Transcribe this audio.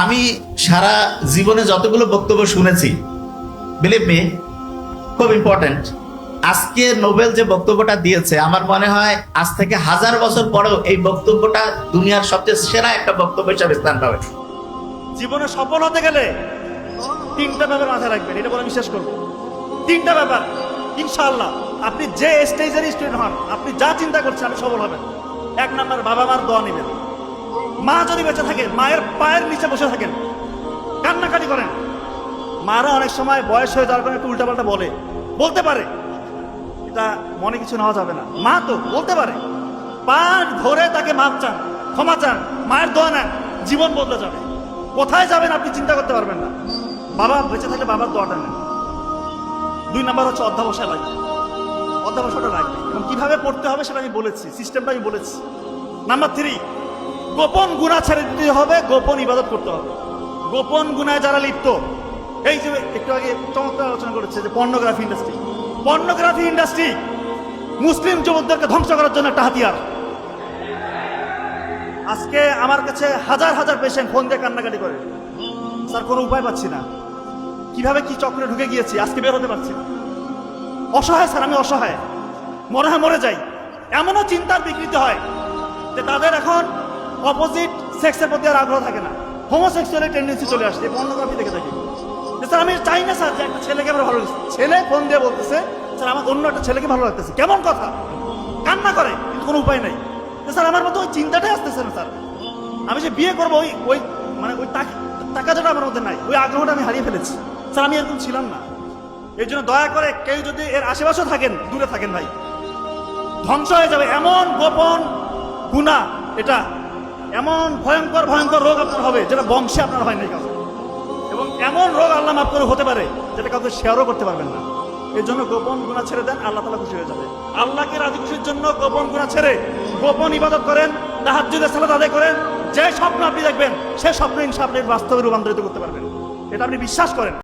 আমি সারা জীবনে যতগুলো বক্তব্য শুনেছি বিলিভ মি খুব ইম্পর্টেন্ট আজকে নোবেল যে বক্তব্যটা দিয়েছে, আমার মনে হয় আজ থেকে হাজার বছর পরেও এই বক্তব্যটা দুনিয়ার সবচেয়ে সেরা একটা বক্তব্য হিসাবে স্থান পাবে। জীবনে সফল হতে গেলে তিনটা ব্যাপার মাথায় রাখবেন, এটা বলে বিশ্বাস করব। তিনটা ব্যাপার, ইনশাআল্লাহ, আপনি যে স্টেজের স্টুডেন্ট হন, আপনি যা চিন্তা করছেন, আপনি সফল হবেন। এক নাম্বার বাবা মার দোয়া নেবেন। মা যদি বেঁচে থাকে, মায়ের পায়ের নিচে বসে থাকেন, কান্নাকাটি করেন। মারা অনেক সময় বয়স হয়ে যাওয়ার কারণে একটু উল্টাপাল্টা বলে। বলতে পারে, এটা মনে কিছু নেওয়া যাবে না। মা তো, বলতে পারে। পা ধরে তাকে মাপ চান, ক্ষমা চান, মায়ের দোয়া নেন, জীবন বদলে যাবে। কোথায় যাবেন আপনি চিন্তা করতে পারবেন না। বাবা বেঁচে থাকলে বাবার দোয়াটা নেন। দুই নাম্বার হচ্ছে অধ্যাবসায় লাগবে অধ্যাবসায়টা লাগবে এবং কীভাবে পড়তে হবে সেটা আমি বলেছি সিস্টেমটা আমি বলেছি। নাম্বার থ্রি গোপন গুণা ছেড়ে দিতে হবে, গোপন ইবাদত করতে হবে। গোপন গুণায় যারা লিপ্ত, এই যে একটু আগে চমৎকার আলোচনা করেছে যে পর্নোগ্রাফি ইন্ডাস্ট্রি পর্নোগ্রাফি ইন্ডাস্ট্রি মুসলিম যুবকদেরকে ধ্বংস করার জন্য একটা হাতিয়ার। আজকে আমার কাছে হাজার হাজার পেশেন্ট ফোন দিয়ে কান্নাকাটি করে। স্যার, কোনো উপায় পাচ্ছি না। কীভাবে কি চক্রে ঢুকে গিয়েছি? আজকে বের হতে পারছি না। অসহায় স্যার, আমি অসহায়। মনে হয় মরে যাই। এমনও চিন্তার বিকৃতি হয় যে তাদের এখন অপোজিট সেক্সের প্রতি আর আগ্রহ থাকে না। হোমোসেক্সুয়ালের টেন্ডেন্সি চলে আসছে পর্নোগ্রাফি দেখে থাকি। স্যার, আমি চাই না, স্যার, যে একটা ছেলেকে আমার ভালো লাগছে। ছেলে ফোন দিয়ে বলতেছে, স্যার, আমার অন্য একটা ছেলেকে ভালো লাগতেছে। কেমন কথা? কান্না করে, কিন্তু কোনো উপায় নাই। স্যার, আমার মতো ওই চিন্তাটাই আসতেছে না, স্যার। আমি যে বিয়ে করব, ওই ওই মানে ওই টাকা টাকাটা আমার মধ্যে নাই। ওই আগ্রহটা আমি হারিয়ে ফেলেছি। স্যার, আমি এরকম ছিলাম না। এই জন্য দয়া করে কেউ যদি এর আশেপাশেও থাকেন, দূরে থাকেন ভাই। ধ্বংস হয়ে যাবে এমন গোপন গুণা, এটা এমন ভয়ঙ্কর ভয়ঙ্কর রোগ আপনার হবে যেটা বংশে আপনার হয় নাই কাউকে এবং এমন রোগ আল্লাহ মাফ করে হতে পারে যেটা কাউকে শেয়ারও করতে পারবেন না। এর জন্য গোপন গুণা ছেড়ে দেন, আল্লাহ তালা খুশি হয়ে যাবে। আল্লাহকে রাজি খুশির জন্য গোপন গুণা ছেড়ে গোপন ইবাদত করেন তাহাজ্জুদের সালাত আদায় করেন, যে স্বপ্ন আপনি দেখবেন, সে স্বপ্ন ইনশা আপনি বাস্তবে রূপান্তরিত করতে পারবেন। এটা আপনি বিশ্বাস করেন।